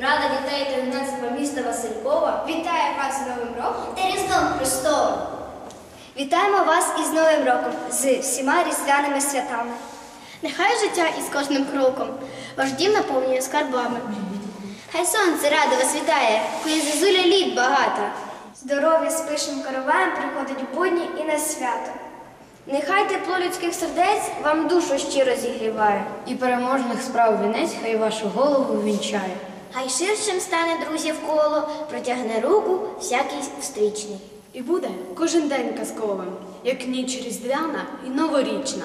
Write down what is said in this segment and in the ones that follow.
Рада дітей та юнацтва міста Василькова вітає вас з Новим роком та Різдвом Христовим. Вітаємо вас із Новим роком з всіма різдвяними святами. Нехай життя із кожним кроком ваш дім наповнює скарбами. Хай сонце радо вас вітає, коли зозуля літ багата. Здоров'я з пишним короваєм приходить в будні і на свято. Нехай тепло людських сердець вам душу щиро зігріває. І переможних справ вінець хай вашу голову вінчає. Хай ширшим стане друзів коло, протягне руку всякий встрічний. І буде кожен день казковим, як ніч різдвяна і новорічна.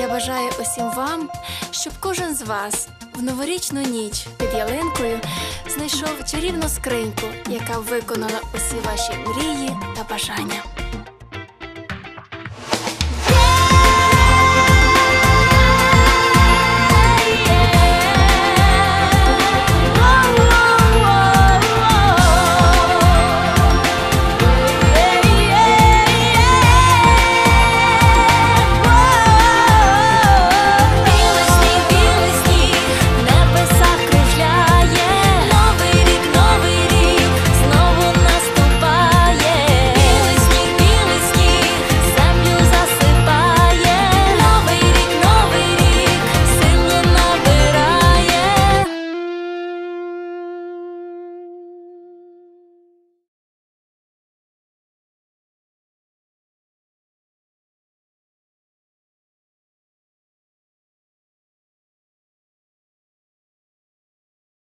Я бажаю усім вам, щоб кожен з вас в новорічну ніч під ялинкою знайшов чарівну скриньку, яка виконала усі ваші мрії та бажання.